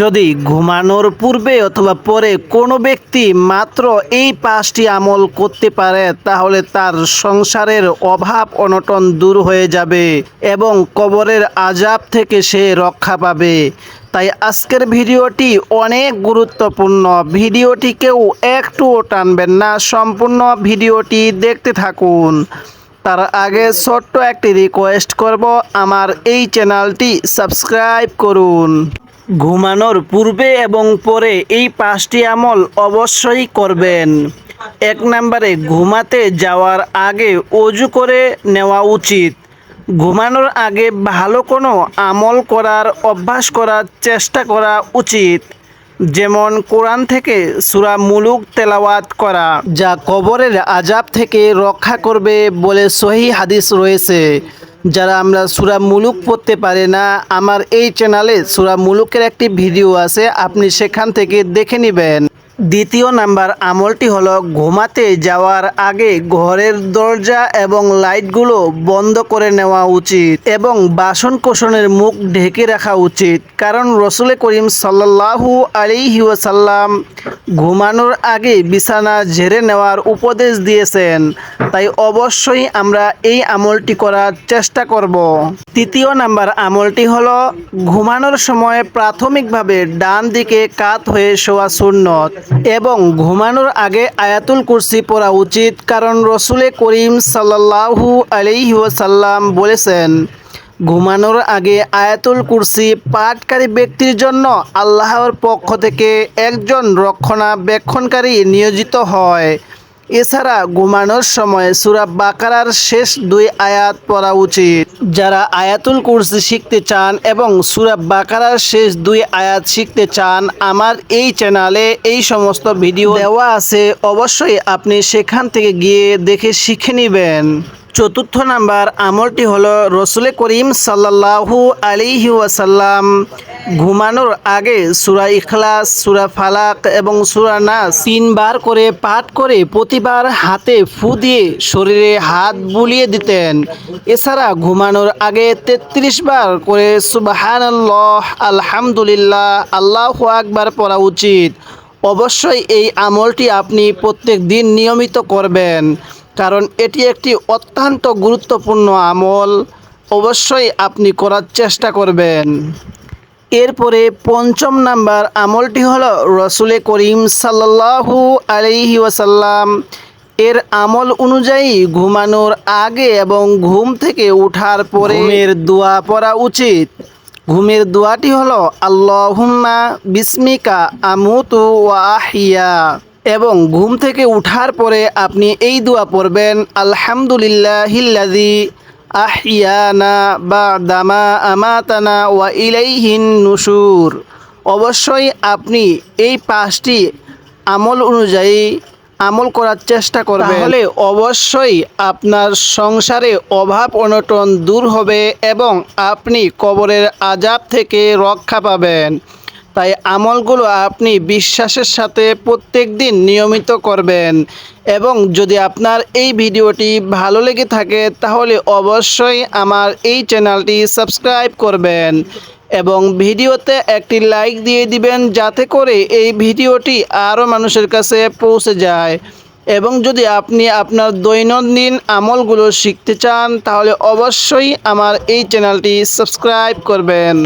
যদি ঘুমানোর পূর্বে অথবা পরে কোনো ব্যক্তি মাত্র এই পাঁচটি আমল করতে পারে, তাহলে তার সংসারের অভাব অনটন দূর হয়ে যাবে এবং কবরের আজাব থেকে সে রক্ষা পাবে। তাই আজকের ভিডিওটি অনেক গুরুত্বপূর্ণ। ভিডিওটিকেও একটুও টানবেন না, সম্পূর্ণ ভিডিওটি দেখতে থাকুন। তার আগে ছোট্ট একটি রিকোয়েস্ট করব, আমার এই চ্যানেলটি সাবস্ক্রাইব করুন। ঘুমানোর পূর্বে এবং পরে এই পাঁচটি আমল অবশ্যই করবেন। এক নম্বরে, ঘুমাতে যাওয়ার আগে অজু করে নেওয়া উচিত। ঘুমানোর আগে ভালো কোনো আমল করার অভ্যাস করার চেষ্টা করা উচিত। যেমন কোরআন থেকে সুরা মুলুক তেলাওয়াত করা, যা কবরের আজাব থেকে রক্ষা করবে বলে সহি হাদিস রয়েছে। যারা আমরা সুরা মুলুক পড়তে পারে না, আমার এই চ্যানেলে সুরা মুলুকের একটি ভিডিও আছে, আপনি সেখান থেকে দেখে নেবেন। দ্বিতীয় নাম্বার আমলটি হলো, ঘুমাতে যাওয়ার আগে ঘরের দরজা এবং লাইটগুলো বন্ধ করে নেওয়া উচিত এবং বাসন কোসনের মুখ ঢেকে রাখা উচিত। কারণ রসুল করিম সাল্লাহু আলিহি ওয়াসাল্লাম ঘুমানোর আগে বিছানা ঝেড়ে নেওয়ার উপদেশ দিয়েছেন। তাই অবশ্যই আমরা এই আমলটি করার চেষ্টা করব। তৃতীয় নাম্বার আমলটি হলো ঘুমানোর সময় প্রাথমিকভাবে ডান দিকে কাত হয়ে শোয়া সুন্নত এবং ঘুমানোর আগে আয়াতুল কুরসি পড়া উচিত, কারণ রসুলে করিম সাল্লাহু আলাইহি ওয়াসাল্লাম বলেছেন ঘুমানোর আগে আয়াতুল কুরসি পাঠকারী ব্যক্তির জন্য আল্লাহর পক্ষ থেকে একজন রক্ষণাবেক্ষণকারী নিয়োজিত হয়। এছাড়া ঘুমানোর সময় সুরা বাকারার শেষ দুই আয়াত পড়া উচিত। যারা আয়াতুল কুরসি শিখতে চান এবং সুরা বাকারার শেষ দুই আয়াত শিখতে চান, আমার এই চ্যানেলে এই সমস্ত ভিডিও দেওয়া আছে। অবশ্যই আপনি সেখান থেকে গিয়ে দেখে শিখে নেবেন। চতুর্থ নাম্বার আমলটি হলো রসুল করিম সাল্লাহু আলিহি ওয়াসাল্লাম ঘুমানোর আগে সুরা ইখলাস, সুরা ফালাক এবং সুরা নাস তিনবার করে পাঠ করে প্রতিবার হাতে ফু দিয়ে শরীরে হাত বুলিয়ে দিতেন। এছাড়া ঘুমানোর আগে তেত্রিশ বার করে সুবাহানাল্লাহ, আলহামদুলিল্লাহ, আল্লাহ আকবার পড়া উচিত। অবশ্যই এই আমলটি আপনি প্রত্যেক দিন নিয়মিত করবেন। কারণ এটি একটি অত্যন্ত গুরুত্বপূর্ণ আমল। অবশ্যই আপনি করার চেষ্টা করবেন। এরপরে পঞ্চম নাম্বার আমলটি হলো রসুলে করিম সাল্লাহু আলাইহি ওয়াসাল্লাম। এর আমল অনুযায়ী ঘুমানোর আগে এবং ঘুম থেকে ওঠার পরে ঘুমের দোয়া পড়া উচিত। ঘুমের দোয়াটি হলো আল্লাহুম্মা বিস্মিকা আমুতু ওয়া আহিয়া এবং ঘুম থেকে উঠার পরে আপনি এই দোয়া পড়বেন, আলহামদুলিল্লাহিল্লাযী আহিয়ানা বা দামা আমাতানা ওয়া ইলাইহিন নুসুর অবশ্যই আপনি এই পাঁচটি আমল অনুযায়ী আমল করার চেষ্টা করবেন। তাহলে অবশ্যই আপনার সংসারে অভাব অনটন দূর হবে এবং আপনি কবরের আজাব থেকে রক্ষা পাবেন। তাই আমলগুলো আপনি বিশ্বাসের সাথে প্রত্যেক দিন নিয়মিত করবেন। এবং যদি আপনার এই ভিডিওটি ভালো লেগে থাকে, তাহলে অবশ্যই আমার এই চ্যানেলটি সাবস্ক্রাইব করবেন এবং ভিডিওতে একটি লাইক দিয়ে দিবেন, যাতে করে এই ভিডিওটি আরও মানুষের কাছে পৌঁছে যায়। এবং যদি আপনি আপনার দৈনন্দিন আমলগুলো শিখতে চান, তাহলে অবশ্যই আমার এই চ্যানেলটি সাবস্ক্রাইব করবেন।